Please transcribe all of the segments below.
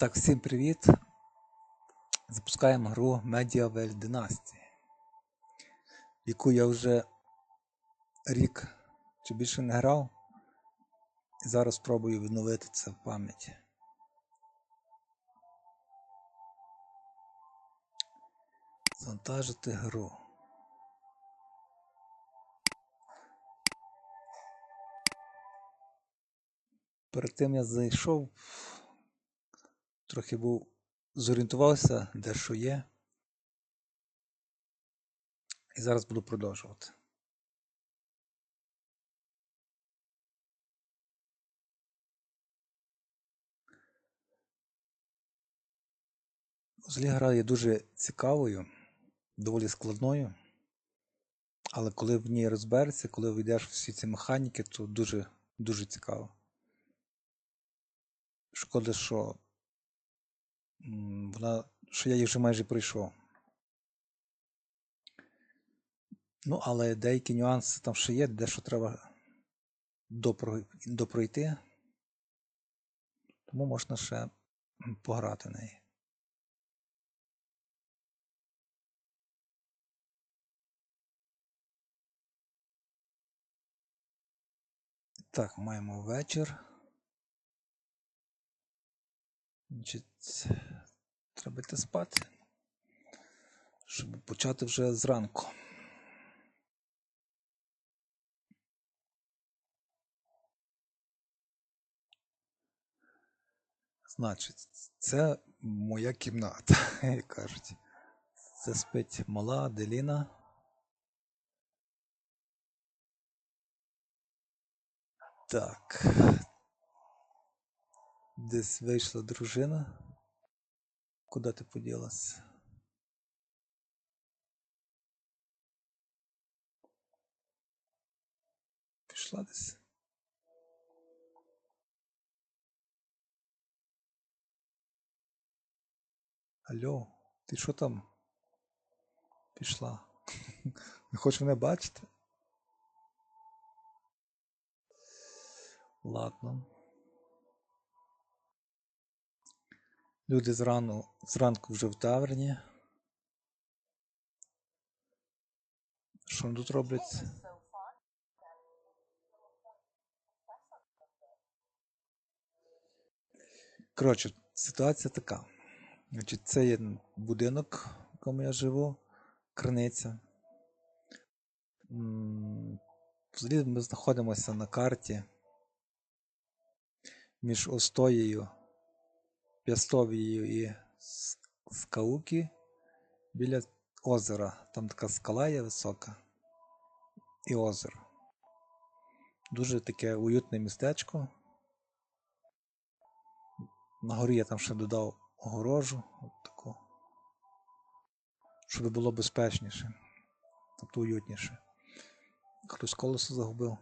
Так, всім привіт! Запускаємо гру Medieval Dynasty, яку я вже рік чи більше не грав. І зараз спробую відновити це в пам'яті. Завантажити гру. Перед тим я зайшов, трохи був зорієнтувався, де що є. І зараз буду продовжувати. Взагалі гра є дуже цікавою, доволі складною. Але коли в ній розберешся, коли вийдеш в всі ці механіки, то дуже дуже цікаво. Шкода, що вона, що я їх вже майже пройшов. Ну, але деякі нюанси там ще є, дещо треба допройти. Тому можна ще пограти в неї. Так, маємо вечір. Значить, треба йти спати, щоб почати вже зранку. Значить, це моя кімната, як кажуть. Це спить мала Аделіна. Так. Десь вийшла дружина. Куди ти поділася? Пішла десь. Алло, ти що там? Пішла. Не хочеш мене бачити? Ладно. Люди зрану, зранку вже в таверні. Що вони тут роблять? Коротше, ситуація така. Значить, Це є будинок, в якому я живу, криниця. Взагалі ми знаходимося на карті між Остоєю П'ястовією і Скауки біля озера. Там така скала є висока і озеро. Дуже таке уютне містечко. На горі я там ще додав огорожу, от таку, щоб було безпечніше, тобто уютніше. Хтось колесо загубив. Е,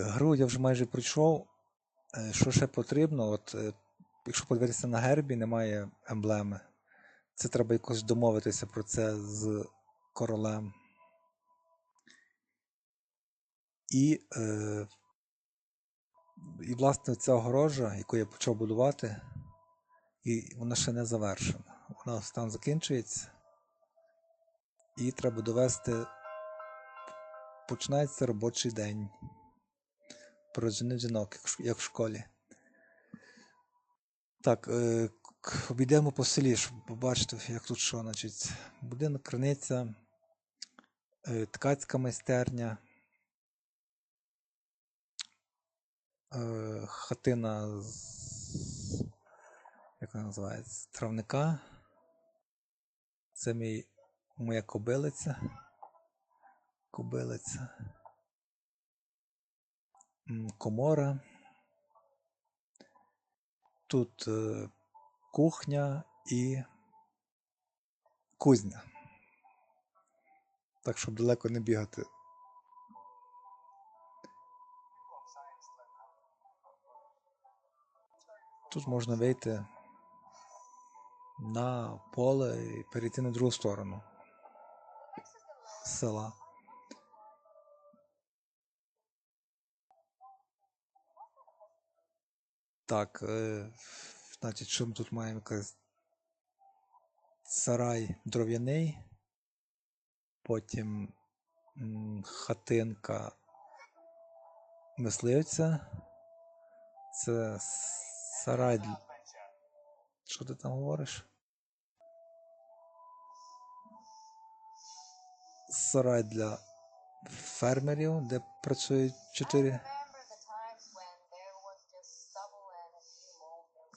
гру я вже майже пройшов. Е, що ще потрібно? От, е, Якщо подивитися на гербі, немає емблеми. Це треба якось домовитися про це з королем. І, е, і власне, ця огорожа, яку я почав будувати, і вона ще не завершена. Вона там закінчується. І треба довести. Починається робочий день. Прожени жінок, як в школі. Так, е, обійдемо по селі, щоб побачити, як тут що. Значить, Будинок, криниця, е, ткацька майстерня, е, хатина з. Як вона називається? Травника. Це мій, моя кобилиця. Кобилиця комора. Тут е, кухня і кузня. Так, щоб далеко не бігати. Тут можна вийти на поле і перейти на другу сторону села. Так, е, значить, що ми тут маємо сарай дров'яний, потім хатинка мисливця. Це сарай. Що ти там говориш? Сарай для фермерів, де працюють чотири.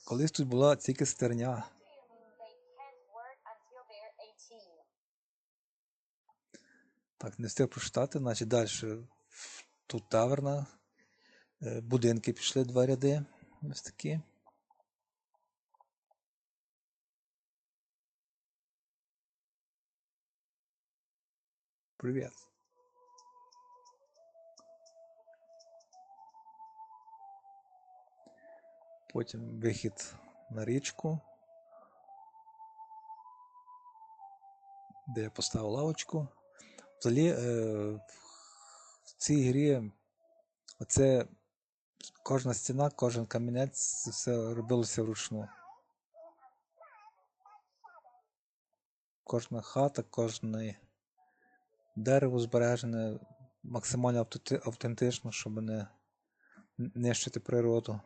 Колись тут була тільки стерня. Do you mean they can't work until they're 18? Так, не встиг прочитати, значить далі. Тут таверна. е, Будинки пішли два ряди. Ось такі. Привіт. Потім вихід на річку, де я поставив лавочку. Взагалі, е, в цій грі оце кожна стіна, кожен камінець, все робилося вручну. Кожна хата, кожне дерево збережене максимально автентично, щоб не нищити природу.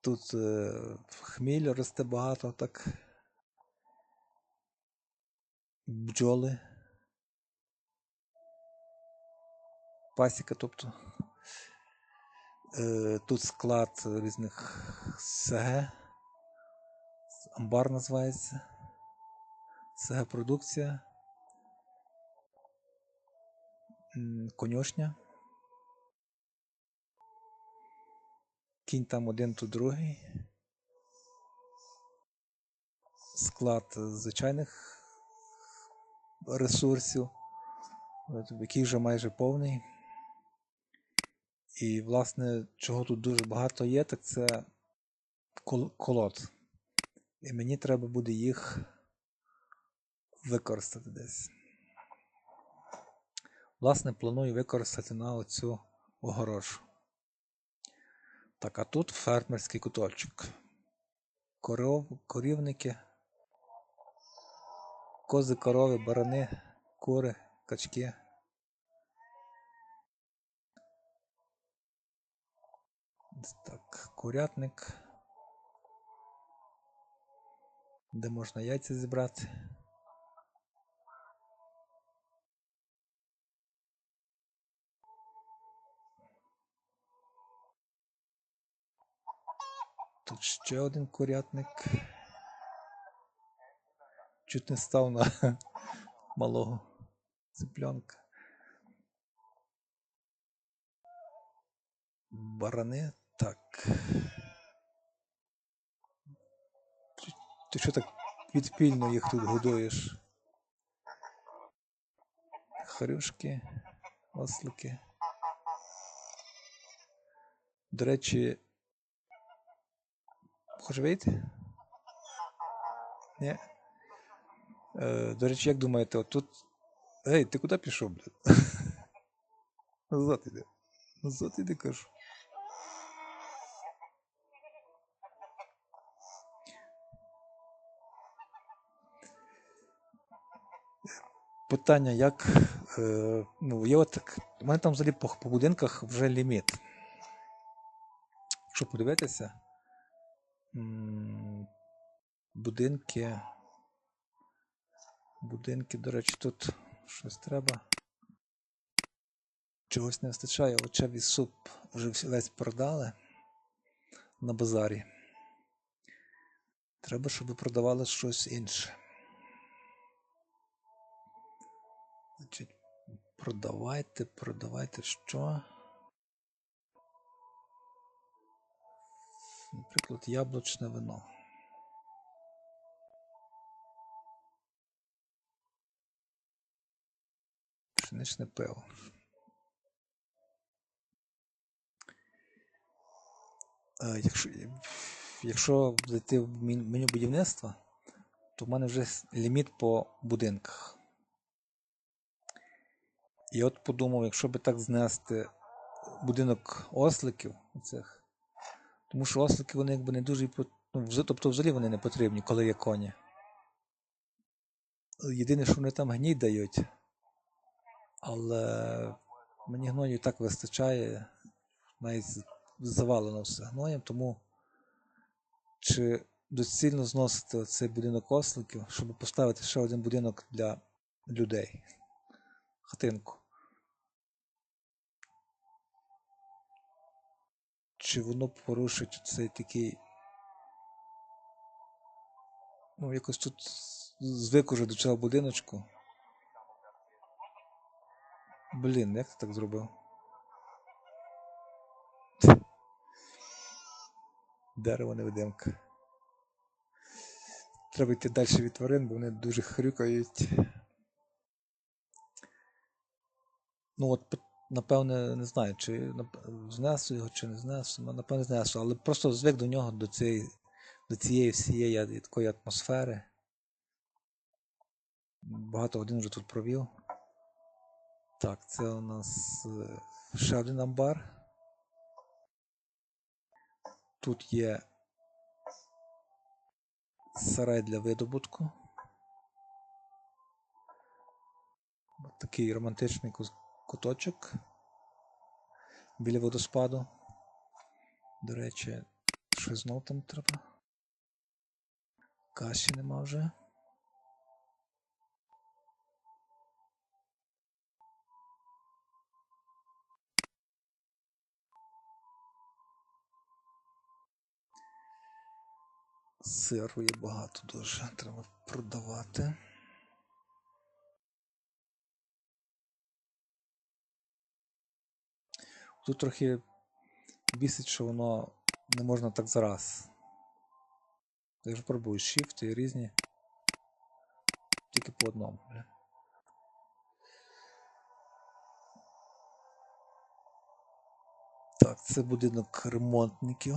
Тут е, хміль росте багато, так. Бджоли. Пасіка, тобто. Е, тут склад різних СГ. Амбар називається. СГ продукція. Конюшня. Кінь там один, тут другий. Склад звичайних ресурсів, який вже майже повний. І, власне, чого тут дуже багато є, так це колод. І мені треба буде їх використати десь. Власне, планую використати на оцю огорожу. Так, а тут фермерський куточок. Коров, корівники, кози, корови, барани, кури, качки. Так, курятник. Де можна яйця зібрати. Тут ще один курятник. Чуть не став на малого цыпленка. Барани. Так. Ти- що так підпільно їх тут годуєш? Харюшки, ослики. До речі, Хочеш вийти? Ні. Е, до речі, як думаєте, отут. Гей, ти куди пішов, блядь? Назад іди. Назад іди, кажу. Питання, як. Е, ну, є от, так- у мене там взагалі по, по будинках вже ліміт. Якщо подивитися, будинки. Будинки, до речі, тут щось треба. Чогось не вистачає. Овочевий суп вже весь продали на базарі. Треба, щоб продавали щось інше. Значить, продавайте, продавайте що? Наприклад, яблучне вино. Пшеничне пиво. Е, Якщо, якщо зайти в меню будівництва, то в мене вже ліміт по будинках. І от подумав, якщо би так знести будинок осликів. Оцих. Тому що ослики вони якби не дуже. Ну, тобто взагалі вони не потрібні, коли є коні. Єдине, що вони там гній дають. Але мені гною так вистачає. Навіть завалено все гноєм, тому чи доцільно зносити цей будинок осликів, щоб поставити ще один будинок для людей. Хатинку. Чи воно порушить цей такий. Ну, якось тут звик уже до цього будиночку. Блін, як ти так зробив? Дерево невидимка. Треба йти далі від тварин, бо вони дуже хрюкають. Ну от, напевне, не знаю, чи знесу його, чи не знесу. Напевне, знесу, але просто звик до нього, до цієї, до цієї всієї такої атмосфери. Багато годин вже тут провів. Так, це у нас е, ще один амбар. Тут є сарай для видобутку. Такий романтичний куточок біля водоспаду. До речі, що знов там треба? Каші нема вже. Сиру є багато дуже, треба продавати. Тут трохи бісить, що воно не можна так зараз. Ти ж пробуєш shift і різні. Тільки по одному. Так, це будинок ремонтників.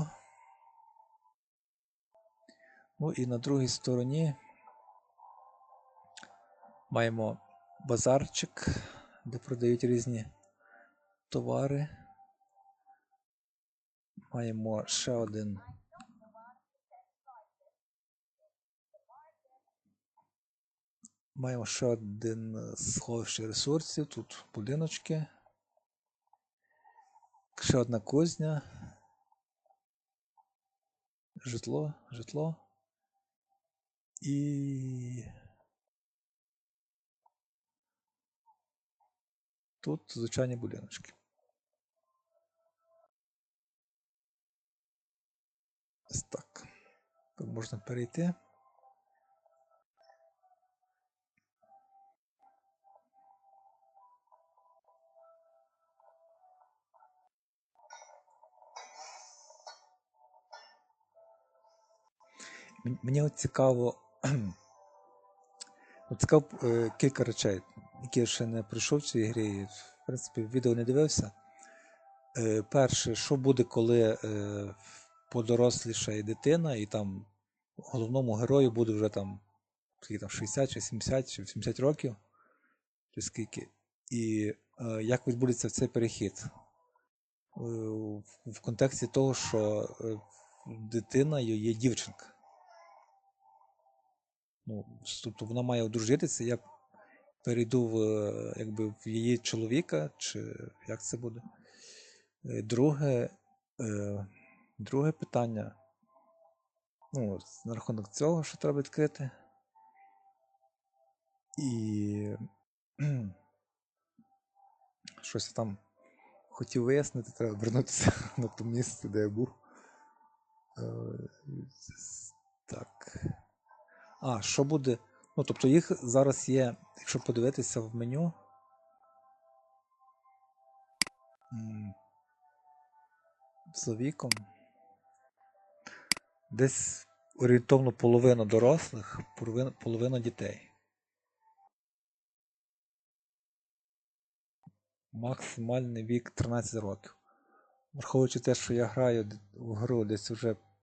Ну і на другій стороні маємо базарчик, де продають різні товари. Маємо ще один. Маємо ще один сховище ресурсів. Тут будиночки. Ще одна кузня. Житло, житло. І тут звичайні будиночки. Ось так. Тут можна перейти. Мені от цікаво, от цікаво е, кілька речей, які я ще не пройшов в цій грі. В принципі, відео не дивився. Е, Перше, що буде, коли е, подорослішає дитина, і там головному герою буде вже там, скільки там 60 чи 70 чи 80 років, чи скільки. І е, як відбудеться цей перехід? Е, в, контексті того, що е, дитиною є дівчинка. Ну, тобто вона має одружитися, я перейду в, е, якби, в її чоловіка, чи як це буде. Друге, друге питання. Ну, на рахунок цього, що треба відкрити. І щось я там хотів вияснити, треба вернутися на те місце, де я був. Е, Так. А, що буде? Ну, тобто їх зараз є, якщо подивитися в меню. За віком. Десь орієнтовно половина дорослих, половина, дітей. Максимальний вік 13 років. Враховуючи те, що я граю в гру десь вже